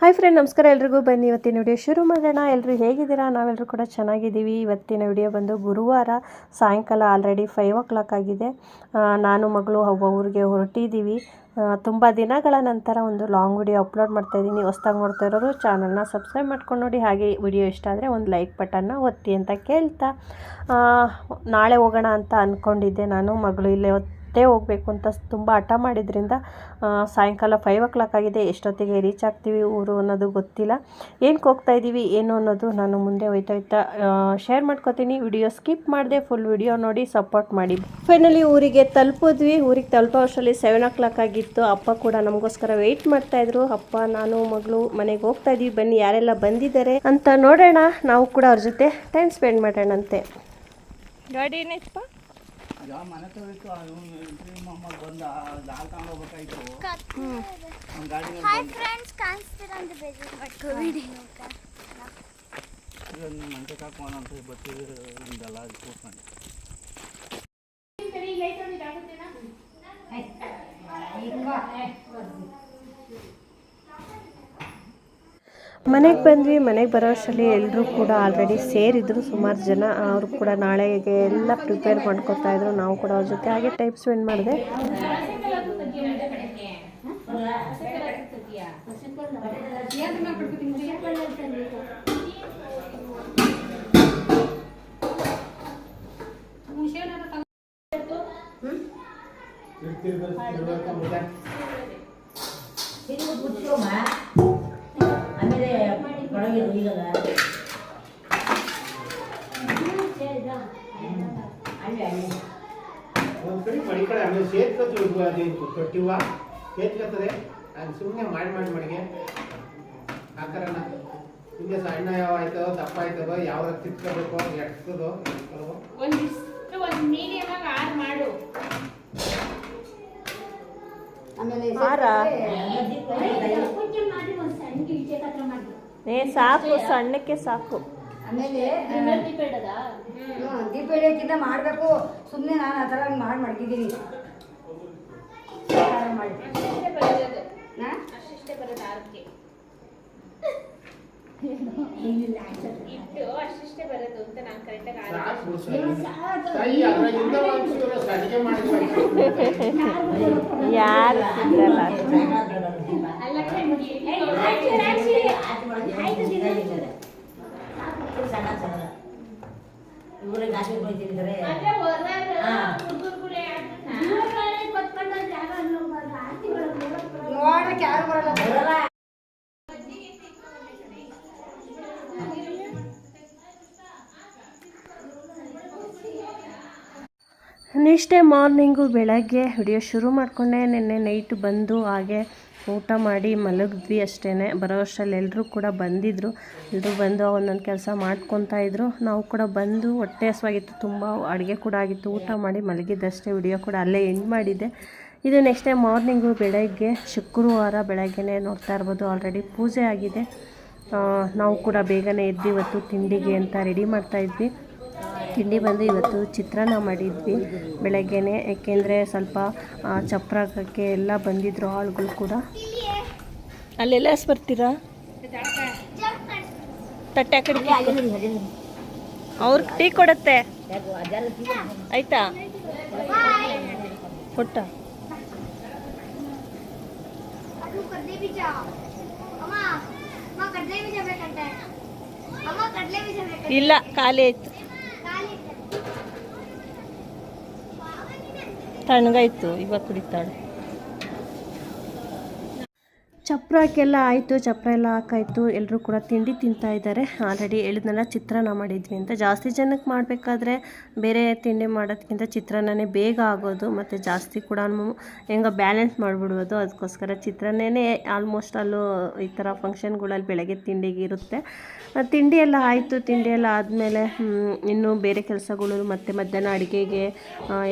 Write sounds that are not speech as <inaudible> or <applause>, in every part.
Hi friend ನಮಸ್ಕಾರ ಎಲ್ರಿಗೂ. ಬನ್ನಿ, ಇವತ್ತಿನ ವಿಡಿಯೋ ಶುರು ಮಾಡೋಣ. ಎಲ್ಲರೂ ಹೇಗಿದ್ದೀರಾ? ನಾವೆಲ್ಲರೂ ಕೂಡ ಚೆನ್ನಾಗಿದ್ದೀವಿ. ಇವತ್ತಿನ ವಿಡಿಯೋ ಬಂದು ಗುರುವಾರ ಸಾಯಂಕಾಲ ಆಲ್ರೆಡಿ ಫೈವ್ ಓ ಕ್ಲಾಕ್ ಆಗಿದೆ ನಾನು, ಮಗಳು ಒಬ್ಬ ಊರಿಗೆ ಹೊರಟಿದ್ದೀವಿ. ತುಂಬ ದಿನಗಳ ನಂತರ ಒಂದು ಲಾಂಗ್ ವಿಡಿಯೋ ಅಪ್ಲೋಡ್ ಮಾಡ್ತಾ ಇದ್ದೀನಿ. ಹೊಸ್ದಾಗಿ ನೋಡ್ತಾ ಇರೋರು ಚಾನಲ್ನ ಸಬ್ಸ್ಕ್ರೈಬ್ ಮಾಡ್ಕೊಂಡು ನೋಡಿ. ಹಾಗೆ ವಿಡಿಯೋ ಇಷ್ಟ ಆದರೆ ಒಂದು ಲೈಕ್ ಬಟನ್ನ ಒತ್ತಿ ಅಂತ ಕೇಳ್ತಾ. ನಾಳೆ ಹೋಗೋಣ ಅಂತ ಅಂದ್ಕೊಂಡಿದ್ದೆ ನಾನು. ಮಗಳು ಇಲ್ಲೇ ಹೊತ್ತೇ ಹೋಗಬೇಕು ಅಂತ ತುಂಬ ಹಠ ಮಾಡಿದ್ರಿಂದ ಸಾಯಂಕಾಲ ಫೈವ್ ಓ ಕ್ಲಾಕ್ ಆಗಿದೆ. ಎಷ್ಟೊತ್ತಿಗೆ ರೀಚ್ ಆಗ್ತೀವಿ ಊರು ಅನ್ನೋದು ಗೊತ್ತಿಲ್ಲ. ಏನಕ್ಕೆ ಹೋಗ್ತಾ ಇದ್ದೀವಿ ಏನು ಅನ್ನೋದು ನಾನು ಮುಂದೆ ಹೋಯ್ತಾ ಹೋಯ್ತಾ ಶೇರ್ ಮಾಡ್ಕೋತೀನಿ. ವಿಡಿಯೋ ಸ್ಕಿಪ್ ಮಾಡಿದೆ ಫುಲ್ ವಿಡಿಯೋ ನೋಡಿ ಸಪೋರ್ಟ್ ಮಾಡಿ. ಫೈನಲಿ ಊರಿಗೆ ತಲುಪಿದ್ವಿ. ಊರಿಗೆ ತಲುಪೋ ಅಷ್ಟರಲ್ಲಿ ಸೆವೆನ್ ಓ ಕ್ಲಾಕ್ ಆಗಿತ್ತು. ಅಪ್ಪ ಕೂಡ ನಮಗೋಸ್ಕರ ವೆಯ್ಟ್ ಮಾಡ್ತಾ ಇದ್ರು. ಅಪ್ಪ, ನಾನು, ಮಗಳು ಮನೆಗೆ ಹೋಗ್ತಾ ಇದೀವಿ. ಬನ್ನಿ, ಯಾರೆಲ್ಲ ಬಂದಿದ್ದಾರೆ ಅಂತ ನೋಡೋಣ. ನಾವು ಕೂಡ ಅವ್ರ ಜೊತೆ ಟೈಮ್ ಸ್ಪೆಂಡ್ ಮಾಡೋಣಂತೆ. ಗಾಡಿ ಏನೈತಪ್ಪ ಯಾವ ಮನೆ ತಗೋಬೇಕು ಮಾಮ ಬಂದ ದಾಲ್ ತಗೊಂಡು ಹೋಗ್ಬೇಕಾಯ್ತು ಅವ್ನ ಗಾಡಿ ಹಾಯ್ ಫ್ರೆಂಡ್ಸ್ ಕಾಣಿಸ್ತೀರ ಅಂತ ಬೇಜಾರು ಮಾಡ್ಕೋಬೇಡಿ ಮಂಟೆ ಹಾಕೋಣ ಅಂತ ಬರ್ತೀವಿ ಹಿಂಗೆಲ್ಲ ಕೂತ್ಕೊಂಡು ಮನೆಗೆ ಬಂದ್ವಿ, ಮನೆಗೆ ಬರೋ ಅಷ್ಟರಲ್ಲಿ ಎಲ್ಲರೂ ಕೂಡ ಆಲ್ರೆಡಿ ಸೇರಿದ್ರು. ಸುಮಾರು ಜನ ಅವರು ಕೂಡ ನಾಳೆಗೆ ಎಲ್ಲ ಪ್ರಿಪೇರ್ ಮಾಡ್ಕೊತಾ ಇದ್ರು. ನಾವು ಕೂಡ ಅವ್ರ ಜೊತೆ ಹಾಗೆ ಟೈಪ್ ಸ್ಪೆಂಡ್ ಮಾಡಿದೆ. ಆಮೇಲೆ ಒಳಗೆ ಒಂದು ಕಡೆ ಮಡಿ ಕಡೆ ಆಮೇಲೆ ಸೇರ್ಕೊತೀವಿ ಅದೇನು ಕಟ್ಟಿವ ಸೇರ್ಕೊತದೆ ಅದು. ಸುಮ್ಮನೆ ಮಾಡಿ ಮಾಡಿ ಮಡಿಗೆ ಹಾಕರಣ ಹಿಂಗೆ ಸಣ್ಣ ಯಾವ ಆಯ್ತದೋ ದಪ್ಪ ಆಯ್ತದೋ ಯಾವ ತಿತ್ಕೋಬೇಕು ಒಂದಿಷ್ಟು ಒಂದು ಮೀಡಿಯಮ್ ಆಗಿ ಆರು ಮಾಡು. ಏ ಸಾಕು ಸಣ್ಣಕ್ಕೆ ಸಾಕು. ಆಮೇಲೆ ದೀಪ ಹಿಡಿಯೋಕ್ಕಿಂತ ಮಾಡಬೇಕು. ಸುಮ್ಮನೆ ನಾನು ಆ ಥರ ಮಾಡಿ ಮಾಡ್ತಿದ್ದೀನಿ. ಮಾಡಿ ಅಷ್ಟೇ ಬರೋದು ನಾ? ಅಷ್ಟಿಷ್ಟೇ ಬರೋದು ಆರಕ್ಕೆ ಇಟ್ಟು ಅಷ್ಟಿಷ್ಟೇ ಬರೋದು ಅಂತ ನಾನು ಕರೆಕ್ಟಾಗಿ ಯಾರು ಸಿಗಲ್ಲ ಇವ್ರಿಗೆ. ಹುಡುಗರುಗಳೇ ಅದನ್ನ ನೋಡಕ್ಕೆ ಯಾರು ಬರಲ್ಲ. ನೆಕ್ಸ್ಟ್ ಡೇ ಮಾರ್ನಿಂಗು ಬೆಳಗ್ಗೆ ವಿಡಿಯೋ ಶುರು ಮಾಡಿಕೊಂಡೆ, ನಿನ್ನೆ ನೈಟ್ ಬಂದು ಹಾಗೆ ಊಟ ಮಾಡಿ ಮಲಗಿದ್ವಿ ಅಷ್ಟೇ ಬರೋ ಅಷ್ಟರಲ್ಲಿ ಎಲ್ಲರೂ ಕೂಡ ಬಂದಿದ್ದರು ಎಲ್ಲರೂ ಬಂದು ಒಂದೊಂದು ಕೆಲಸ ಮಾಡ್ಕೊತಾ ಇದ್ರು. ನಾವು ಕೂಡ ಬಂದು ಹೊಟ್ಟೆ ಹಸುವಾಗಿತ್ತು ತುಂಬ ಅಡುಗೆ ಕೂಡ ಆಗಿತ್ತು. ಊಟ ಮಾಡಿ ಮಲಗಿದ್ದಷ್ಟೇ, ವಿಡಿಯೋ ಕೂಡ ಅಲ್ಲೇ ಎಂಡ್ ಮಾಡಿದ್ದೆ. ಇದು ನೆಕ್ಸ್ಟ್ ಡೇ ಮಾರ್ನಿಂಗು ಬೆಳಗ್ಗೆ, ಶುಕ್ರವಾರ ಬೆಳಗ್ಗೆನೇ ನೋಡ್ತಾ ಇರ್ಬೋದು. ಆಲ್ರೆಡಿ ಪೂಜೆ ಆಗಿದೆ. ನಾವು ಕೂಡ ಬೇಗನೆ ಎದ್ದು ಇವತ್ತು ತಿಂಡಿಗೆ ಅಂತ ರೆಡಿ ಮಾಡ್ತಾ ಇದ್ವಿ. ತಿಂಡಿ ಬಂದು ಇವತ್ತು ಚಿತ್ರಾನ್ನ ಮಾಡಿದ್ವಿ ಬೆಳಗ್ಗೆನೆ, ಏಕೆಂದರೆ ಸ್ವಲ್ಪ ಚಪ್ರಾಕಕ್ಕೆ ಚಪ್ರ ಎಲ್ಲ ಬಂದಿದ್ರು ಆಳುಗಳು ಕೂಡ. ಅಲ್ಲೆಲ್ಲ ಬರ್ತೀರಾ? ತಟ್ಟೆ ಕಡಿಮೆ ಅವ್ರಿಗೆ ಟೀ ಕೊಡತ್ತೆ. ಆಯ್ತಾ? ಕೊಟ್ಟ. ಇಲ್ಲ, ಖಾಲಿ ಬೀಜ ತಣ್ಣಗಾಯ್ತು ಇವಾಗ ಕುಡಿತಾಳೆ. ಚಪ್ರ ಹಾಕೆಲ್ಲ ಆಯಿತು, ಚಪ್ರ ಎಲ್ಲ ಹಾಕಾಯ್ತು ಎಲ್ಲರೂ ಕೂಡ ತಿಂಡಿ ತಿಂತಾ ಇದ್ದಾರೆ. ಆಲ್ರೆಡಿ ಹೇಳಿದ್ನೆಲ್ಲ ಚಿತ್ರಾನ್ನ ಮಾಡಿದ್ವಿ ಅಂತ. ಜಾಸ್ತಿ ಜನಕ್ಕೆ ಮಾಡಬೇಕಾದ್ರೆ ಬೇರೆ ತಿಂಡಿ ಮಾಡೋದಕ್ಕಿಂತ ಚಿತ್ರಾನ್ನನೇ ಬೇಗ ಆಗೋದು, ಮತ್ತು ಜಾಸ್ತಿ ಕೂಡ ಹೆಂಗ ಬ್ಯಾಲೆನ್ಸ್ ಮಾಡಿಬಿಡ್ಬೋದು ಅದಕ್ಕೋಸ್ಕರ ಚಿತ್ರಾನ್ನೇ ಆಲ್ಮೋಸ್ಟ್ ಅಲ್ಲೂ ಈ ಥರ ಫಂಕ್ಷನ್ಗಳಲ್ಲಿ ಬೆಳಗ್ಗೆ ತಿಂಡಿಗೆ ಇರುತ್ತೆ. ತಿಂಡಿ ಎಲ್ಲ ಆಯಿತು, ತಿಂಡಿ ಎಲ್ಲ ಆದಮೇಲೆ ಇನ್ನೂ ಬೇರೆ ಕೆಲಸಗಳು, ಮತ್ತು ಮಧ್ಯಾಹ್ನ ಅಡುಗೆಗೆ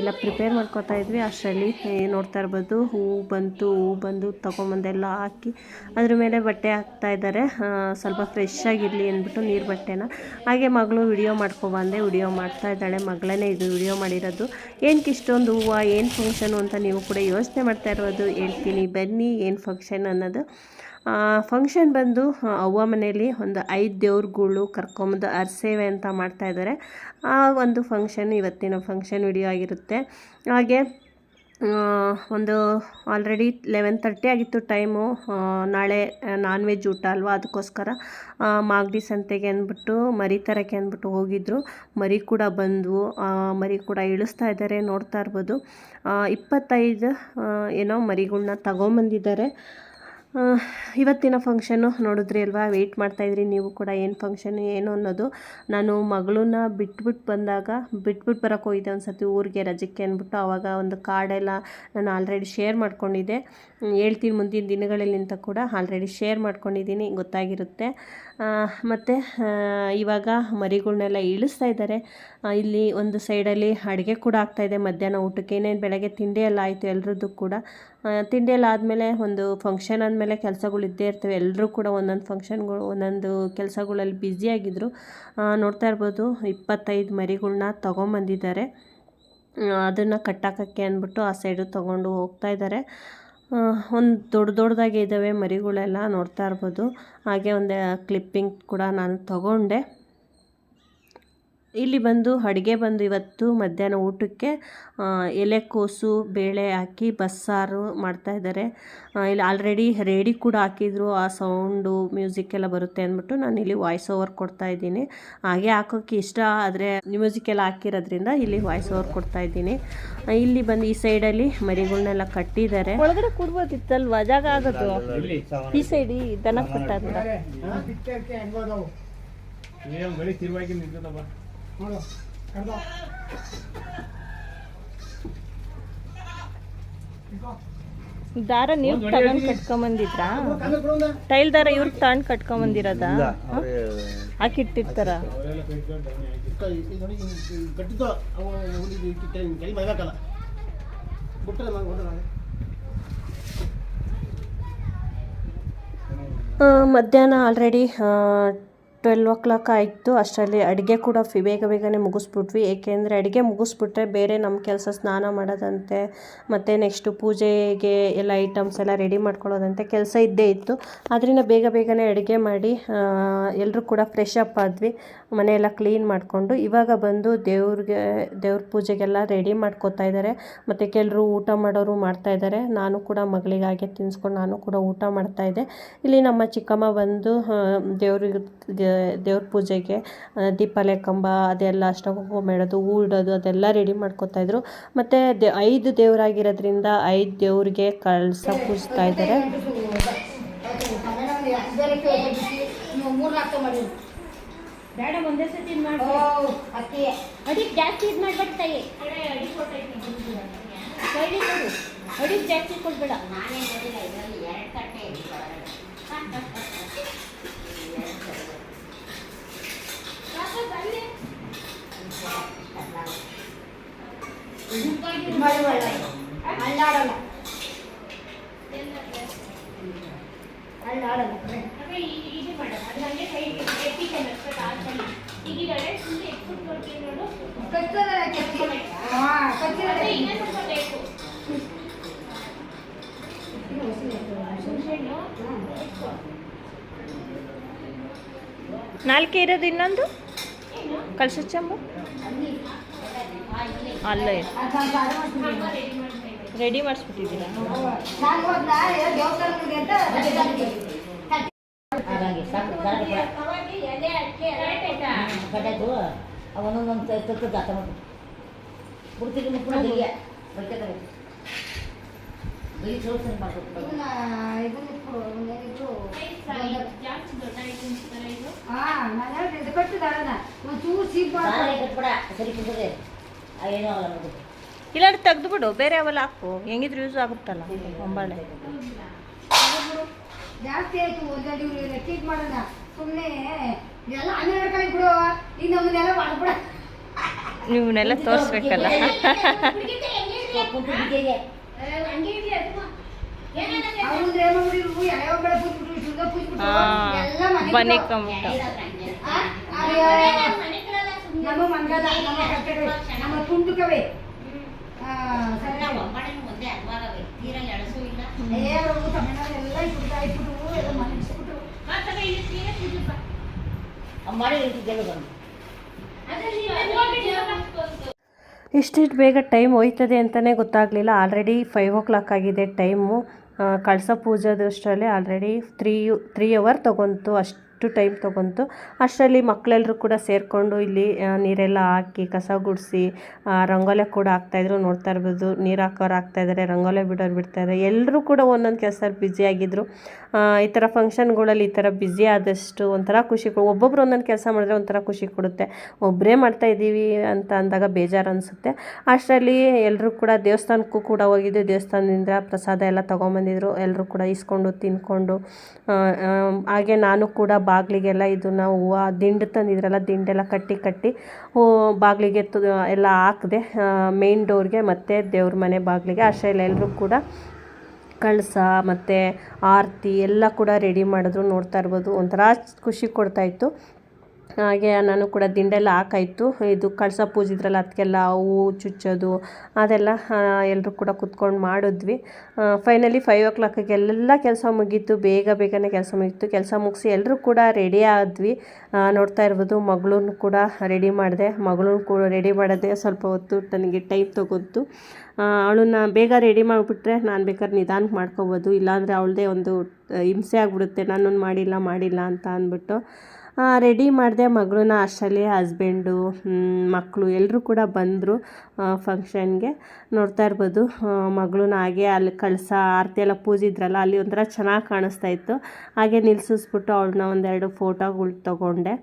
ಎಲ್ಲ ಪ್ರಿಪೇರ್ ಮಾಡ್ಕೋತಾ ಇದ್ವಿ. ಅಷ್ಟರಲ್ಲಿ ನೋಡ್ತಾ ಇರ್ಬೋದು. ಹೂವು ಬಂತು ಹೂವು ಬಂದು ತೊಗೊಂಬಂದೆಲ್ಲ ಹಾಕಿ ಅದ್ರ ಮೇಲೆ ಬಟ್ಟೆ ಹಾಕ್ತಾ ಇದ್ದಾರೆ. ಸ್ವಲ್ಪ ಫ್ರೆಶ್ ಆಗಿರಲಿ ಅಂದ್ಬಿಟ್ಟು ನೀರು ಬಟ್ಟೆನ. ಹಾಗೆ ಮಗಳು ವಿಡಿಯೋ ಮಾಡ್ಕೊಬಂದೆ ವಿಡಿಯೋ ಮಾಡ್ತಾ ಇದ್ದಾಳೆ. ಮಗಳೇ ಇದು ವಿಡಿಯೋ ಮಾಡಿರೋದು. ಏನಕ್ಕೆ ಇಷ್ಟೊಂದು ಹೂವು, ಏನು ಫಂಕ್ಷನು ಅಂತ ನೀವು ಕೂಡ ಯೋಚನೆ ಮಾಡ್ತಾ ಇರೋದು ಹೇಳ್ತೀನಿ. ಬನ್ನಿ ಏನು ಫಂಕ್ಷನ್ ಅನ್ನೋದು. ಫಂಕ್ಷನ್ ಬಂದು ಅವ್ವ ಮನೆಯಲ್ಲಿ ಒಂದು ಐದು ದೇವ್ರುಗಳು ಕರ್ಕೊಂಬಂದು ಅರ್ಸೇವೆ ಅಂತ ಮಾಡ್ತಾಯಿದ್ದಾರೆ ಆ, ಒಂದು ಫಂಕ್ಷನ್ ಇವತ್ತಿನ ಫಂಕ್ಷನ್ ವಿಡಿಯೋ ಆಗಿರುತ್ತೆ. ಹಾಗೆ ಒಂದು ಆಲ್ರೆಡಿ ಲೆವೆನ್ ತರ್ಟಿ ಆಗಿತ್ತು ಟೈಮು ನಾಳೆ ನಾನ್ ವೆಜ್ ಊಟ ಅಲ್ವಾ ಅದಕ್ಕೋಸ್ಕರ. ಮಾಗಡಿ ಸಂತೆಗೆ ಅಂದ್ಬಿಟ್ಟು, ಮರಿ ತರಕ್ಕೆ ಅಂದ್ಬಿಟ್ಟು ಹೋಗಿದ್ರು. ಮರಿ ಕೂಡ ಬಂದವು. ಮರಿ ಕೂಡ ಇಳಿಸ್ತಾ ಇದ್ದಾರೆ ನೋಡ್ತಾ ಇರ್ಬೋದು. ಇಪ್ಪತ್ತೈದು ಏನೋ ಮರಿಗಳನ್ನ ತಗೊಂಬಂದಿದ್ದಾರೆ. ಇವತ್ತಿನ ಫಂಕ್ಷನ್ನು ನೋಡಿದ್ರಿ ಅಲ್ವಾ? ವೆಯ್ಟ್ ಮಾಡ್ತಾಯಿದ್ರಿ ನೀವು ಕೂಡ ಏನು ಫಂಕ್ಷನ್ ಏನು ಅನ್ನೋದು. ನಾನು ಮಗಳನ್ನ ಬಿಟ್ಬಿಟ್ಟು ಬಂದಾಗ ಬಿಟ್ಬಿಟ್ಟು ಬರೋಕ್ಕೆ ಹೋಗಿದ್ದೆ ಒಂದು ಸತಿ ಊರಿಗೆ ರಜಕ್ಕೆ ಅಂದ್ಬಿಟ್ಟು ಆವಾಗ ಒಂದು ಕಾರ್ಡೆಲ್ಲ ನಾನು ಆಲ್ರೆಡಿ ಶೇರ್ ಮಾಡ್ಕೊಂಡಿದ್ದೆ. ಹೇಳ್ತೀನಿ ಮುಂದಿನ ದಿನಗಳಲ್ಲಿ ಅಂತ ಕೂಡ ಆಲ್ರೆಡಿ ಶೇರ್ ಮಾಡ್ಕೊಂಡಿದ್ದೀನಿ, ಗೊತ್ತಾಗಿರುತ್ತೆ. ಮತ್ತು ಇವಾಗ ಮರಿಗಳ್ನೆಲ್ಲ ಇಳಿಸ್ತಾ ಇದ್ದಾರೆ. ಇಲ್ಲಿ ಒಂದು ಸೈಡಲ್ಲಿ ಅಡುಗೆ ಕೂಡ ಆಗ್ತಾಯಿದೆ ಮಧ್ಯಾಹ್ನ ಊಟಕ್ಕೆ. ಏನೇನು ಬೆಳಗ್ಗೆ ತಿಂಡಿ ಎಲ್ಲ ಆಯಿತು ಎಲ್ರದ್ದು ಕೂಡ. ತಿಂಡಿ ಎಲ್ಲ ಆದಮೇಲೆ ಒಂದು ಫಂಕ್ಷನ್ ಆದಮೇಲೆ ಕೆಲಸಗಳು ಇದ್ದೇ ಇರ್ತವೆ. ಎಲ್ಲರೂ ಕೂಡ ಒಂದೊಂದು ಫಂಕ್ಷನ್ಗಳು ಒಂದೊಂದು ಕೆಲಸಗಳಲ್ಲಿ ಬ್ಯುಸಿಯಾಗಿದ್ದರು ನೋಡ್ತಾ ಇರ್ಬೋದು, ಇಪ್ಪತ್ತೈದು ಮರಿಗಳ್ನ ತೊಗೊಂಬಂದಿದ್ದಾರೆ. ಅದನ್ನು ಕಟ್ಟಾಕಕ್ಕೆ ಅಂದ್ಬಿಟ್ಟು ಆ ಸೈಡು ತೊಗೊಂಡು ಹೋಗ್ತಾ ಇದ್ದಾರೆ. ಒಂದು ದೊಡ್ಡ ದೊಡ್ಡದಾಗಿ ಇದ್ದಾವೆ ಮರಿಗಳೆಲ್ಲ ನೋಡ್ತಾ ಇರ್ಬೋದು. ಹಾಗೆ ಒಂದು ಕ್ಲಿಪ್ಪಿಂಗ್ ಕೂಡ ನಾನು ತಗೊಂಡೆ. ಇಲ್ಲಿ ಬಂದು ಅಡುಗೆ ಬಂದು ಇವತ್ತು ಮಧ್ಯಾಹ್ನ ಊಟಕ್ಕೆ ಎಲೆಕೋಸು ಬೇಳೆ ಹಾಕಿ ಬಸ್ಸಾರು ಮಾಡ್ತಾಯಿದ್ದಾರೆ ಇಲ್ಲಿ ಆಲ್ರೆಡಿ ರೆಡಿ ಕೂಡ ಹಾಕಿದ್ರು. ಆ ಸೌಂಡು ಮ್ಯೂಸಿಕ್ ಎಲ್ಲ ಬರುತ್ತೆ ಅಂದ್ಬಿಟ್ಟು ನಾನು ಇಲ್ಲಿ ವಾಯ್ಸ್ ಓವರ್ ಕೊಡ್ತಾ ಇದ್ದೀನಿ. ಹಾಗೆ ಹಾಕೋಕ್ಕೆ ಇಷ್ಟ ಆದರೆ ಮ್ಯೂಸಿಕ್ ಎಲ್ಲ ಹಾಕಿರೋದ್ರಿಂದ ಇಲ್ಲಿ ವಾಯ್ಸ್ ಓವರ್ ಕೊಡ್ತಾ ಇದ್ದೀನಿ. ಇಲ್ಲಿ ಬಂದು ಈ ಸೈಡಲ್ಲಿ ಮರಿಗಳನ್ನೆಲ್ಲ ಕಟ್ಟಿದ್ದಾರೆ. ಒಳಗಡೆ ಕೂಡ್ಬೋದಿತ್ತಲ್ವಾ? ಜಾಗ ಆಗೋದು. ಈ ಸೈಡ್ ದನ ಕಟ್ಟಾದ್ರೆ ಬೆಳಿ ತಿರುವಾಗಿ ನಿಂತದಪ್ಪ ನೋಡು ಕಡ್ದ ದಾರ ನೀವು ತಗೊಂಡ್ ಕಟ್ಕೊಂಬಂದಿದ್ರಾ? ಟೈಲ್ ದಾರ ಇವ್ರ ತಗೊಂಡ್ ಕಟ್ಕೊಂಬಂದಿರೋದಾ? ಹಾಕಿಟ್ಟಿರ್ತಾರ? ಮಧ್ಯಾಹ್ನ ಆಲ್ರೆಡಿ ಟ್ವೆಲ್ವ್ ಓ ಕ್ಲಾಕ್ ಆಯಿತು. ಅಷ್ಟರಲ್ಲಿ ಅಡುಗೆ ಕೂಡ ಫಿ, ಬೇಗ ಬೇಗನೆ ಮುಗಿಸ್ಬಿಟ್ವಿ. ಏಕೆಂದರೆ ಅಡುಗೆ ಮುಗಿಸ್ಬಿಟ್ರೆ ಬೇರೆ ನಮ್ಮ ಕೆಲಸ ಸ್ನಾನ ಮಾಡೋದಂತೆ, ಮತ್ತು ನೆಕ್ಸ್ಟು ಪೂಜೆಗೆ ಎಲ್ಲ ಐಟಮ್ಸ್ ಎಲ್ಲ ರೆಡಿ ಮಾಡ್ಕೊಳ್ಳೋದಂತೆ ಕೆಲಸ ಇದ್ದೇ ಇತ್ತು. ಆದ್ದರಿಂದ ಬೇಗ ಬೇಗನೆ ಅಡುಗೆ ಮಾಡಿ ಎಲ್ಲರೂ ಕೂಡ ಫ್ರೆಶ್ ಅಪ್ ಆದ್ವಿ. ಮನೆಯೆಲ್ಲ ಕ್ಲೀನ್ ಮಾಡಿಕೊಂಡು ಇವಾಗ ಬಂದು ದೇವ್ರಿಗೆ, ದೇವ್ರ ಪೂಜೆಗೆಲ್ಲ ರೆಡಿ ಮಾಡ್ಕೋತಾ ಇದ್ದಾರೆ. ಮತ್ತು ಕೆಲವರು ಊಟ ಮಾಡೋರು ಮಾಡ್ತಾ ಇದ್ದಾರೆ. ನಾನು ಕೂಡ ಮಗಳಿಗಾಗೆ ತಿನ್ಸ್ಕೊಂಡು ನಾನು ಕೂಡ ಊಟ ಮಾಡ್ತಾಯಿದ್ದೆ ಇಲ್ಲಿ ನಮ್ಮ ಚಿಕ್ಕಮ್ಮ ಬಂದು ದೇವ್ರಿಗೆ ದೇವ್ರ ಪೂಜೆಗೆ ದೀಪಾಲೆ ಕಂಬ, ಅದೆಲ್ಲ ಅಷ್ಟ ಕುಂಕುಮ ಇಡೋದು ಹೂ ಇಡೋದು ಅದೆಲ್ಲ ರೆಡಿ ಮಾಡ್ಕೊತಾ ಇದ್ರು. ಮತ್ತು ಐದು ದೇವರಾಗಿರೋದ್ರಿಂದ ಐದು ದೇವ್ರಿಗೆ ಕಳಸ ಪೂಜಿಸ್ತಾ ಇದ್ದಾರೆ ಬೇಡ ಅಡಿಗೆ ಜಾಸ್ತಿ ತಾಯಿ ಕೈಲಿ ಕೊಡು ಅಡಿಗೆ ಜಾಸ್ತಿ ಕೊಡ್ಬೇಡ ಮಾಡಿ ಒಳ್ಳೆ ಅಳ್ಳಾಡಲ್ಲ ಅಳ್ಳಾಡಲ್ಲ ಆಮೇಲೆ ಈ- ಇದು ಮಾಡಲ್ಲ ಅದು ಹಂಗೆ ಕೈ ಎತ್ತಿಕೊಂಡು ಅಷ್ಟೇ ಆಚೆ ಈಗಿದ್ದಾಳೆ ಸುಮ್ಮನೆ ಎತ್ಬಿಟ್ಟು ಕೊಡ್ತೀನಿ ನೋಡು ಕಚ್ಚದ ಹಾ ಕಚ್ಚದ ಮತ್ತೆ ಇನ್ನೂ ಸ್ವಲ್ಪ ಬೇಕು ಹುಣಸೆಹಣ್ಣು ಇಟ್ಕೊ. ನಾಲ್ಕೆ ಇರೋದು ಇನ್ನೊಂದು ಏನು ಕಳಸ ಚಂಬು ಅಲ್ಲ. ರೆಡಿ ಮಾಡಿಸ್ಬಿಟ್ಟಿದ್ದೀರಾ? ಹಾಗಾಗಿ ಕಟ್ಟಾಯ್ತು ಅವನೊಂದೊಂದು ತಕ್ಕ ಜಾತ ಮಾಡಿ ಬಿಡ್ತೀರಿ ಮಾಡ್ಬೇಕು ಹಾ ನಾನು ಹೇಳ್ತೀನಿ ಸರಿ ಕುಂತದೆ ಏನೋ ತೆಗೆದು ಬಿಡು ಇಲ್ಲಾಂದ್ರೆ ತೆಗ್ದುಬಿಡು ಬೇರೆ ಅವೆಲ್ಲ ಹಾಕು ಹೆಂಗಿದ್ರು ಯೂಸ್ ಆಗುತ್ತಲ್ಲ ಒಂಬಳೆ ಜಾಸ್ತಿ ಆಯ್ತು ಒಂದೆರಡು ಇವ್ರು ಲೆಕ್ಕ ಮಾಡೋಣ ಸುಮ್ಮನೆ ಎಲ್ಲ ಹನ್ನೆರಡು ಕಡೆ ಬಿಡು ಈಗ ನಮ್ಮನ್ನೆಲ್ಲ ಮಾಡ್ಬಿಡ ನೀವನ್ನೆಲ್ಲ ತೋರಿಸ್ಬೇಕಲ್ಲ ಬನ್ನಿ ಕಂಬಿಟ್ಟು ನಮ್ಮ ಮಂಗದ ನಮ್ಮ ಕಟ್ಟಡ ನಮ್ಮ ತುಂಟುಕವೇ. ಇಷ್ಟಿಷ್ಟು ಬೇಗ ಟೈಮ್ ಹೋಯ್ತದೆ ಅಂತಲೇ ಗೊತ್ತಾಗಲಿಲ್ಲ. ಆಲ್ರೆಡಿ ಫೈವ್ ಓ ಕ್ಲಾಕ್ ಆಗಿದೆ ಟೈಮು. ಕಳಸ ಪೂಜಾದಷ್ಟರಲ್ಲೇ ಆಲ್ರೆಡಿ ತ್ರೀ ತ್ರೀ ಅವರ್ ತೊಗೊಂತು ಅಷ್ಟು. ಟೈಮ್ ತೊಗೊಂತು. ಅಷ್ಟರಲ್ಲಿ ಮಕ್ಕಳೆಲ್ಲರೂ ಕೂಡ ಸೇರಿಕೊಂಡು ಇಲ್ಲಿ ನೀರೆಲ್ಲ ಹಾಕಿ, ಕಸ ಗುಡಿಸಿ ರಂಗೋಲೆ ಕೂಡ ಹಾಕ್ತಾಯಿದ್ರು ನೋಡ್ತಾ ಇರ್ಬೋದು. ನೀರು ಹಾಕೋರು ಹಾಕ್ತಾಯಿದ್ದಾರೆ ರಂಗೋಲೆ ಬಿಡೋರು ಬಿಡ್ತಾಯಿದ್ದಾರೆ ಎಲ್ಲರೂ ಕೂಡ ಒಂದೊಂದು ಕೆಲಸದಲ್ಲಿ ಬ್ಯುಸಿಯಾಗಿದ್ದರು ಈ ಥರ ಫಂಕ್ಷನ್ಗಳಲ್ಲಿ ಈ ಥರ ಬ್ಯುಸಿ ಆದಷ್ಟು ಒಂಥರ ಖುಷಿ ಕೊಡು, ಒಬ್ಬೊಬ್ರು ಒಂದೊಂದು ಕೆಲಸ ಮಾಡಿದ್ರೆ ಒಂಥರ ಖುಷಿ ಕೊಡುತ್ತೆ. ಒಬ್ಬರೇ ಮಾಡ್ತಾ ಇದ್ದೀವಿ ಅಂತ ಅಂದಾಗ ಬೇಜಾರು ಅನಿಸುತ್ತೆ. ಅಷ್ಟರಲ್ಲಿ ಎಲ್ಲರೂ ಕೂಡ ದೇವಸ್ಥಾನಕ್ಕೂ ಕೂಡ ಹೋಗಿದ್ದು ದೇವಸ್ಥಾನದಿಂದ ಪ್ರಸಾದ ಎಲ್ಲ ತೊಗೊಂಬಂದಿದ್ರು. ಎಲ್ಲರೂ ಕೂಡ ಇಸ್ಕೊಂಡು ತಿನ್ಕೊಂಡು ಹಾಗೆ ನಾನು ಕೂಡ ಬಾಗಿಲಿಗೆಲ್ಲ ಇದನ್ನು ಹೂವು, ದಿಂಡು ತಂದಿದ್ರಲ್ಲ, ದಿಂಡೆಲ್ಲ ಕಟ್ಟಿ ಕಟ್ಟಿ ಬಾಗಿಲಿಗೆ ತು ಎಲ್ಲ ಹಾಕಿದೆ ಮೇನ್ ಡೋರ್ಗೆ ಮತ್ತು ದೇವ್ರ ಮನೆ ಬಾಗಿಲಿಗೆ ಅಷ್ಟರಲ್ಲಿ ಎಲ್ಲರೂ ಕೂಡ ಕಳಸ ಮತ್ತು ಆರತಿ ಎಲ್ಲ ಕೂಡ ರೆಡಿ ಮಾಡಿದ್ರು ನೋಡ್ತಾ ಇರ್ಬೋದು. ಒಂಥರ ಖುಷಿ ಕೊಡ್ತಾಯಿತ್ತು ಹಾಗೆ ನಾನು ಕೂಡ ದಿಂಡೆಲ್ಲ ಹಾಕಾಯಿತು. ಇದು ಕಳಸ ಪೂಜಿದ್ರಲ್ಲ ಅದಕ್ಕೆಲ್ಲ ಹೂವು ಚುಚ್ಚೋದು, ಅದೆಲ್ಲ ಎಲ್ಲರೂ ಕೂಡ ಕುತ್ಕೊಂಡು ಮಾಡಿದ್ವಿ. ಫೈನಲಿ ಫೈವ್ ಓ ಕ್ಲಾಕಿಗೆಲ್ಲ ಕೆಲಸ ಮುಗೀತು. ಬೇಗ ಬೇಗನೆ ಕೆಲಸ ಮುಗೀತು. ಕೆಲಸ ಮುಗಿಸಿ ಎಲ್ಲರೂ ಕೂಡ ರೆಡಿ ಆದ್ವಿ. ನೋಡ್ತಾ ಇರ್ಬೋದು ಮಗಳೂ ಕೂಡ ರೆಡಿ ಮಾಡಿದೆ. ಮಗಳೂ ಕೂಡ ರೆಡಿ ಮಾಡೋದೇ. ಸ್ವಲ್ಪ ಹೊತ್ತು ನನಗೆ ಟೈಮ್ ತೊಗೊತು ಅವಳನ್ನ ಬೇಗ ರೆಡಿ ಮಾಡಿಬಿಟ್ರೆ ನಾನು ಬೇಕಾದ್ರೆ ನಿಧಾನಕ್ಕೆ ಮಾಡ್ಕೋಬೋದು. ಇಲ್ಲಾಂದರೆ ಅವಳದೇ ಒಂದು ಹಿಂಸೆ ಆಗಿಬಿಡುತ್ತೆ. ನಾನೊಂದು ಮಾಡಿಲ್ಲ ಮಾಡಿಲ್ಲ ಅಂತ ಅಂದ್ಬಿಟ್ಟು. ರೆಡಿ ಮಾಡಿದೆ ಮಗಳನ್ನ ಅಷ್ಟರಲ್ಲಿ ಹಸ್ಬೆಂಡು ಮಕ್ಕಳು ಎಲ್ಲರೂ ಕೂಡ ಬಂದರು ಫಂಕ್ಷನ್ಗೆ ನೋಡ್ತಾ ಇರ್ಬೋದು ಮಗಳನ್ನ ಹಾಗೆ ಅಲ್ಲಿ ಕಳಸ, ಆರತಿ ಎಲ್ಲ ಪೂಜಿದ್ರಲ್ಲ, ಅಲ್ಲಿ ಒಂಥರ ಚೆನ್ನಾಗಿ ಕಾಣಿಸ್ತಾ ಇತ್ತು. ಹಾಗೆ ನಿಲ್ಸಿಸ್ಬಿಟ್ಟು ಅವಳನ್ನ ಒಂದೆರಡು ಫೋಟೋಗಳು ತೊಗೊಂಡೆ.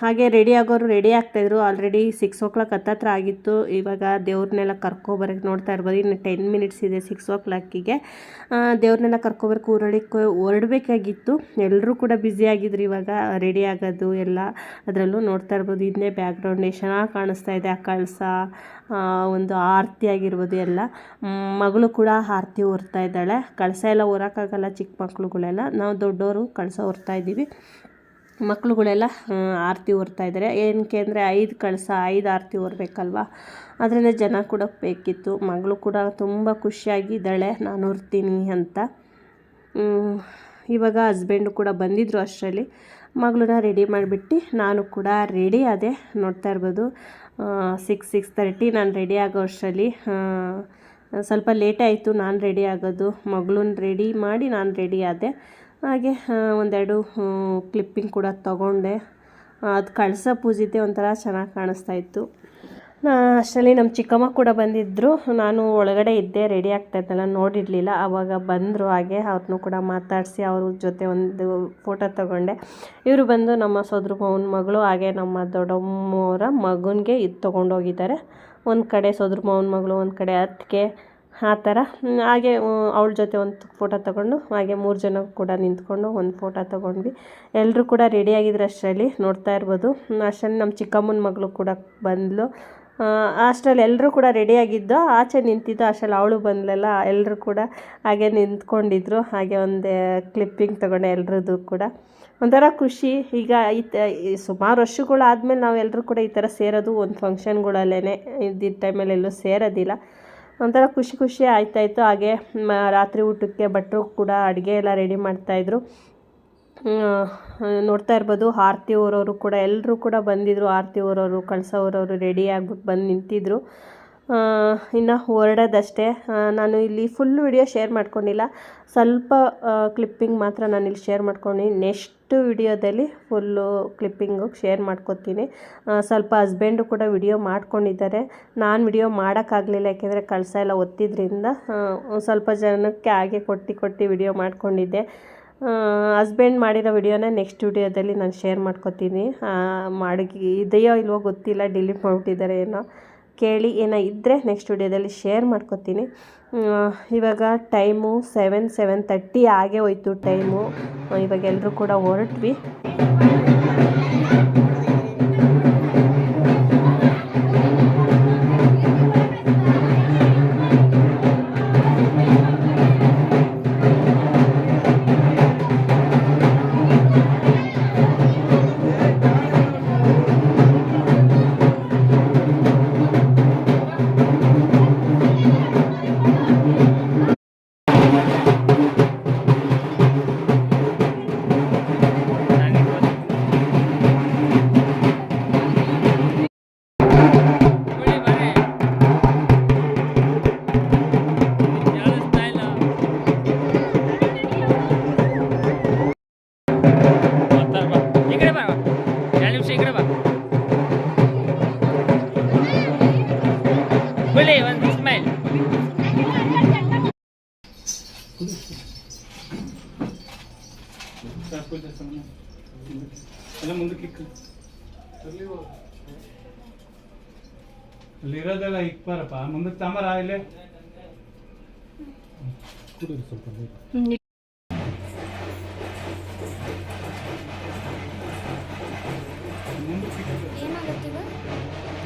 ಹಾಗೆ ರೆಡಿ ಆಗೋರು ರೆಡಿ ಆಗ್ತಾಯಿದ್ರು ಆಲ್ರೆಡಿ ಸಿಕ್ಸ್ ಓ ಕ್ಲಾಕ್ ಹತ್ತತ್ರ ಆಗಿತ್ತು. ಇವಾಗ ದೇವ್ರನ್ನೆಲ್ಲ ಕರ್ಕೊಬರಕ್ಕೆ ನೋಡ್ತಾ ಇರ್ಬೋದು. ಇನ್ನು ಟೆನ್ ಮಿನಿಟ್ಸ್ ಇದೆ ಸಿಕ್ಸ್ ಓ ಕ್ಲಾಕಿಗೆ ದೇವ್ರನ್ನೆಲ್ಲ ಕರ್ಕೊಬರಕ್ಕೆ ಊರೊಳಕ್ಕೆ ಹೊರಡಬೇಕಾಗಿತ್ತು ಎಲ್ಲರೂ ಕೂಡ ಬ್ಯುಸಿ ಆಗಿದ್ರು ಇವಾಗ. ರೆಡಿ ಆಗೋದು ಎಲ್ಲ ಅದರಲ್ಲೂ ನೋಡ್ತಾ ಇರ್ಬೋದು. ಹಿಂದೆ ಬ್ಯಾಕ್ಗ್ರೌಂಡ್ ಎಷ್ಟು ಚೆನ್ನಾಗಿ ಕಾಣಿಸ್ತಾ ಇದೆ ಆ ಕಳಸ ಒಂದು ಆರತಿ ಆಗಿರ್ಬೋದು ಎಲ್ಲ. ಮಗಳು ಕೂಡ ಆರತಿ ಹೊರ್ತಾ ಇದ್ದಾಳೆ. ಕಳಸ ಎಲ್ಲ ಹೊರಕ್ಕಾಗಲ್ಲ ಚಿಕ್ಕ ಮಕ್ಳುಗಳೆಲ್ಲ. ನಾವು ದೊಡ್ಡವರು ಕಳಸ ಹೊರ್ತಾ ಇದ್ದೀವಿ. ಮಕ್ಕಳುಗಳೆಲ್ಲ ಆರತಿ ಹೊರ್ತಾ ಇದ್ದಾರೆ. ಏನಕ್ಕೆ ಅಂದರೆ ಐದು ಕಳಸ, ಐದು ಆರತಿ ಹೊರ್ಬೇಕಲ್ವ ಅದರಿಂದ ಜನ ಕೂಡ ಬೇಕಿತ್ತು. ಮಗಳು ಕೂಡ ತುಂಬ ಖುಷಿಯಾಗಿದ್ದಾಳೆ. ನಾನು ಹೊರ್ತೀನಿ ಅಂತ. ಇವಾಗ ಹಸ್ಬೆಂಡು ಕೂಡ ಬಂದಿದ್ದರು ಅಷ್ಟರಲ್ಲಿ. ಮಗಳನ್ನ ರೆಡಿ ಮಾಡಿಬಿಟ್ಟು ನಾನು ಕೂಡ ರೆಡಿ ಆದೆ. ನೋಡ್ತಾ ಇರ್ಬೋದು. ಸಿಕ್ಸ್ ಸಿಕ್ಸ್ ತರ್ಟಿ ನಾನು ರೆಡಿ ಆಗೋ ಅಷ್ಟರಲ್ಲಿ ಸ್ವಲ್ಪ ಲೇಟ್ ಆಯಿತು, ನಾನು ರೆಡಿ ಆಗೋದು. ಮಗಳನ್ನ ರೆಡಿ ಮಾಡಿ ನಾನು ರೆಡಿ ಆದೆ. ಹಾಗೆ ಒಂದೆರಡು ಕ್ಲಿಪ್ಪಿಂಗ್ ಕೂಡ ತಗೊಂಡೆ. ಅದು ಕಳಸ ಪೂಜಿದ್ದೆ ಒಂಥರ ಚೆನ್ನಾಗಿ ಕಾಣಿಸ್ತಾ ಇತ್ತು. ಅಷ್ಟರಲ್ಲಿ ನಮ್ಮ ಚಿಕ್ಕಮ್ಮ ಕೂಡ ಬಂದಿದ್ದರು ನಾನು ಒಳಗಡೆ ಇದ್ದೆ ರೆಡಿ ಆಗ್ತಾ ಇದ್ದಲ್ಲ ನೋಡಿರಲಿಲ್ಲ. ಆವಾಗ ಬಂದರು ಹಾಗೆ ಅವ್ರನ್ನೂ ಕೂಡ ಮಾತಾಡಿಸಿ ಅವ್ರ ಜೊತೆ ಒಂದು ಫೋಟೋ ತಗೊಂಡೆ. ಇವರು ಬಂದು ನಮ್ಮ ಸೋದ್ರ ಮಗಳು ಹಾಗೆ ನಮ್ಮ ದೊಡ್ಡಮ್ಮವರ ಮಗನಿಗೆ ಇದು ತೊಗೊಂಡೋಗಿದ್ದಾರೆ. ಒಂದು ಕಡೆ ಸೋದ್ರ ಮಗಳು, ಒಂದು ಕಡೆ ಅತ್ತಿಗೆ. ಆ ಥರ. ಹಾಗೆ ಅವಳ ಜೊತೆ ಒಂದು ಫೋಟೋ ತಗೊಂಡು, ಹಾಗೆ ಮೂರು ಜನ ಕೂಡ ನಿಂತ್ಕೊಂಡು ಒಂದು ಫೋಟೋ ತೊಗೊಂಡ್ವಿ. ಎಲ್ಲರೂ ಕೂಡ ರೆಡಿಯಾಗಿದ್ರು ಅಷ್ಟರಲ್ಲಿ ನೋಡ್ತಾ ಇರ್ಬೋದು. ಅಷ್ಟರಲ್ಲಿ ನಮ್ಮ ಚಿಕ್ಕಮ್ಮನ ಮಗಳು ಕೂಡ ಬಂದಳು ಅಷ್ಟರಲ್ಲಿ ಎಲ್ಲರೂ ಕೂಡ ರೆಡಿಯಾಗಿದ್ದು ಆಚೆ ನಿಂತಿದ್ದು ಅಷ್ಟರಲ್ಲಿ ಅವಳು ಬಂದಲೆಲ್ಲ ಎಲ್ಲರೂ ಕೂಡ ಹಾಗೆ ನಿಂತ್ಕೊಂಡಿದ್ರು. ಹಾಗೆ ಒಂದು ಕ್ಲಿಪ್ಪಿಂಗ್ ತಗೊಂಡೆ ಎಲ್ರದ್ದು ಕೂಡ. ಒಂಥರ ಖುಷಿ. ಈಗ ಈ ಸುಮಾರು ವರ್ಷಗಳಾದಮೇಲೆ ನಾವು ಎಲ್ಲರೂ ಕೂಡ ಈ ಥರ ಸೇರೋದು ಒಂದು ಫಂಕ್ಷನ್ಗಳಲ್ಲೇ ಇದ್ದಿದ್ದ ಟೈಮಲ್ಲಿ ಎಲ್ಲೂ ಸೇರೋದಿಲ್ಲ. ಒಂಥರ ಖುಷಿ ಖುಷಿ ಆಯ್ತಾಯಿತ್ತು ಹಾಗೆ ರಾತ್ರಿ ಊಟಕ್ಕೆ ಭಟ್ರು ಕೂಡ ಅಡುಗೆ ಎಲ್ಲ ರೆಡಿ ಮಾಡ್ತಾಯಿದ್ರು ನೋಡ್ತಾ ಇರ್ಬೋದು. ಆರತಿ ಊರವರು ಕೂಡ ಎಲ್ಲರೂ ಕೂಡ ಬಂದಿದ್ದರು ಆರತಿ ಊರವರು ಕಳಸ ಊರವರು ರೆಡಿ ಆಗ್ಬಿಟ್ಟು ಬಂದು ನಿಂತಿದ್ರು. ಇನ್ನು ಹೊರಡೋದಷ್ಟೇ. ನಾನು ಇಲ್ಲಿ ಫುಲ್ ವಿಡಿಯೋ ಶೇರ್ ಮಾಡ್ಕೊಂಡಿಲ್ಲ. ಸ್ವಲ್ಪ ಕ್ಲಿಪ್ಪಿಂಗ್ ಮಾತ್ರ ನಾನು ಇಲ್ಲಿ ಶೇರ್ ಮಾಡ್ಕೊಂಡು. ನೆಕ್ಸ್ಟ್ ವಿಡಿಯೋದಲ್ಲಿ ಫುಲ್ಲು ಕ್ಲಿಪ್ಪಿಂಗು ಶೇರ್ ಮಾಡ್ಕೊತೀನಿ. ಸ್ವಲ್ಪ ಹಸ್ಬೆಂಡು ಕೂಡ ವಿಡಿಯೋ ಮಾಡ್ಕೊಂಡಿದ್ದಾರೆ. ನಾನು ವಿಡಿಯೋ ಮಾಡೋಕ್ಕಾಗಲಿಲ್ಲ, ಯಾಕೆಂದರೆ ಕಳಸ ಎಲ್ಲ ಒತ್ತಿದ್ರಿಂದ ಸ್ವಲ್ಪ ಜನಕ್ಕೆ ಹಾಗೆ ಕೊಟ್ಟು ಕೊಟ್ಟು ವಿಡಿಯೋ ಮಾಡ್ಕೊಂಡಿದ್ದೆ. ಹಸ್ಬೆಂಡ್ ಮಾಡಿರೋ ವಿಡಿಯೋನ ನೆಕ್ಸ್ಟ್ ವಿಡಿಯೋದಲ್ಲಿ ನಾನು ಶೇರ್ ಮಾಡ್ಕೊತೀನಿ. ಮಾಡಿ ಇದೆಯೋ ಇಲ್ವೋ ಗೊತ್ತಿಲ್ಲ ಡಿಲೀಟ್ ಮಾಡಿಬಿಟ್ಟಿದ್ದಾರೆ ಏನೋ. ಕೇಳಿ, ಏನೋ ಇದ್ದರೆ ನೆಕ್ಸ್ಟ್ ವಿಡಿಯೋದಲ್ಲಿ ಶೇರ್ ಮಾಡ್ಕೊತೀನಿ. ಇವಾಗ ಟೈಮು ಸೆವೆನ್ ಸೆವೆನ್ ತರ್ಟಿ ಆಗೇ ಹೋಯ್ತು ಟೈಮು ಇವಾಗ ಎಲ್ಲರೂ ಕೂಡ ಹೊರಟ್ವಿ. ಮುಂದಕ್ಕೆ ತಾಮರ ಇಲ್ಲೇ ಸ್ವಲ್ಪ ನೀರು.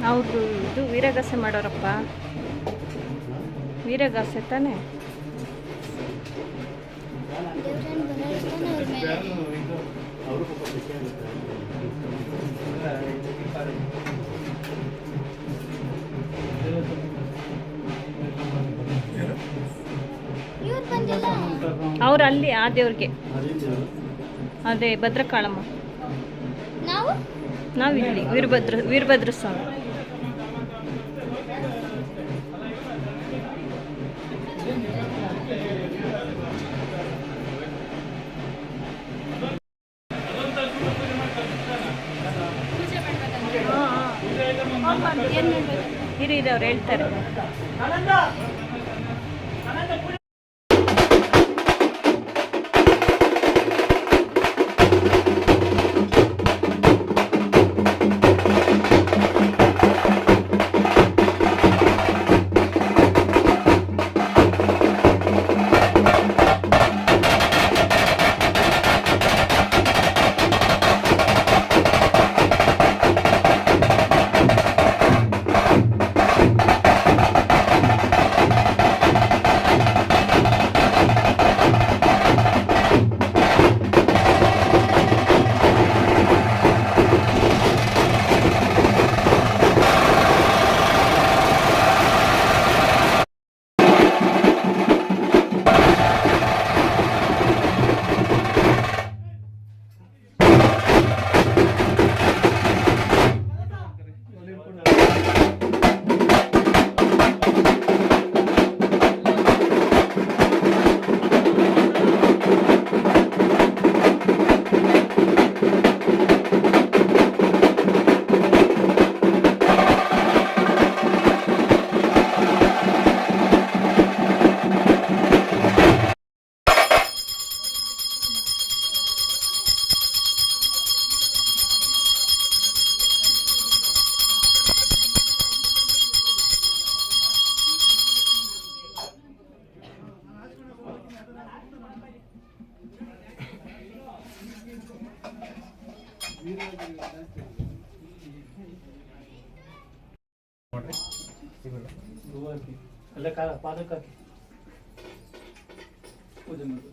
ಹೌದು ಇದು ವೀರಗಾಸೆ ಮಾಡೋರಪ್ಪ ವೀರಗಾಸೆ ತಾನೆ ಅವರು ಅವ್ರು ಅಲ್ಲಿ ಆ ದೇವ್ರಿಗೆ. ಅದೇ ಭದ್ರಕಾಳಮ್ಮ. ನಾವು? ನಾವಿಲ್ಲಿ ವೀರಭದ್ರ ವೀರಭದ್ರ ಸ್ವಾಮಿ. ಇರಿ ಅವ್ರು ಹೇಳ್ತಾರೆ. ಅಲ್ಲೇ ಕಾಲ ಪಾದಕ್ಕೆ ಹಾಕಿ ಪೂಜೆ ಮಾಡಿ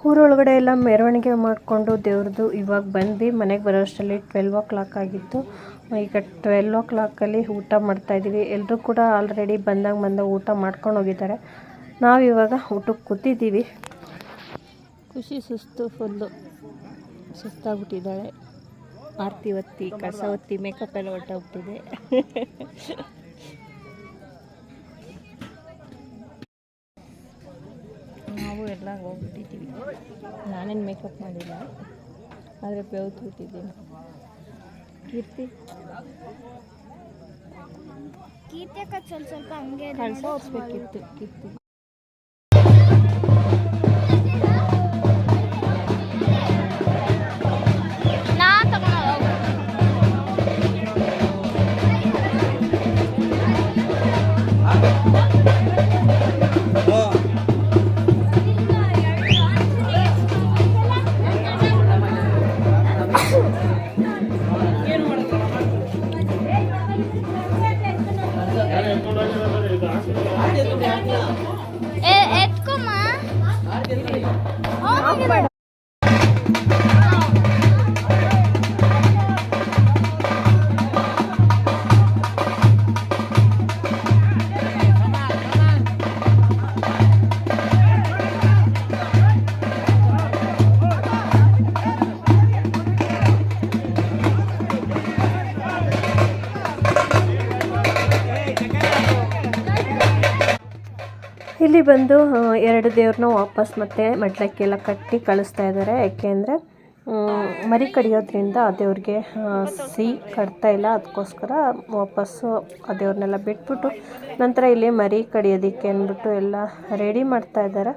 ಊರೊಳಗಡೆ ಎಲ್ಲ ಮೆರವಣಿಗೆ ಮಾಡಿಕೊಂಡು ದೇವ್ರದ್ದು ಇವಾಗ ಬಂದ್ವಿ. ಮನೆಗೆ ಬರೋಷ್ಟರಲ್ಲಿ ಟ್ವೆಲ್ವ್ ಓ ಕ್ಲಾಕ್ ಆಗಿತ್ತು. ಈಗ ಟ್ವೆಲ್ ಓ ಕ್ಲಾಕಲ್ಲಿ ಊಟ ಮಾಡ್ತಾಯಿದ್ದೀವಿ ಎಲ್ಲರೂ ಕೂಡ ಆಲ್ರೆಡಿ ಬಂದಾಗ ಬಂದಾಗ ಊಟ ಮಾಡ್ಕೊಂಡು ಹೋಗಿದ್ದಾರೆ. ನಾವು ಇವಾಗ ಊಟಕ್ಕೆ ಕೂತಿದ್ದೀವಿ. ಖುಷಿ ಸುಸ್ತು ಫುಲ್ಲು ಸುಸ್ತಾಗ್ಬಿಟ್ಟಿದ್ದಾಳೆ. ಆರತಿ ಒತ್ತಿ ಕಸ ಒತ್ತಿ ಮೇಕಪ್ ಎಲ್ಲ <laughs> ನಾವು ಎಲ್ಲ ಹೋಗ್ಬಿಟ್ಟಿದ್ದೀವಿ. ನಾನೇನು ಮೇಕಪ್ ಮಾಡಿಲ್ಲ. ಆದರೆ ಬೆವ್ತು ಬಿಟ್ಟಿದ್ದೀನಿ. ಕೀರ್ತಿ? ಕೀರ್ತಿ ಸ್ವಲ್ಪ ಹಂಗೆ ಇದೆ ಕಳ್ಸ ನೋಡು. ಹೋಗ್ಬೇಕಿತ್ತು ಕೀರ್ತಿ. ಇಲ್ಲಿ ಬಂದು ಎರಡು ದೇವ್ರನ್ನ ವಾಪಸ್ ಮತ್ತೆ ಮಡ್ಲಕ್ಕೆಲ್ಲ ಕಟ್ಟಿ ಕಳಿಸ್ತಾ ಇದ್ದಾರೆ ಯಾಕೆಂದರೆ ಮರಿ ಕಡಿಯೋದ್ರಿಂದ ಆ ದೇವ್ರಿಗೆ ಸಿಹಿ ಕಟ್ತಾ ಇಲ್ಲ. ಅದಕ್ಕೋಸ್ಕರ ವಾಪಸ್ಸು ಆ ದೇವ್ರನ್ನೆಲ್ಲ ಬಿಟ್ಬಿಟ್ಟು ನಂತರ ಇಲ್ಲಿ ಮರಿ ಕಡಿಯೋದಕ್ಕೆ ಅಂದ್ಬಿಟ್ಟು ಎಲ್ಲ ರೆಡಿ ಮಾಡ್ತಾ ಇದ್ದಾರೆ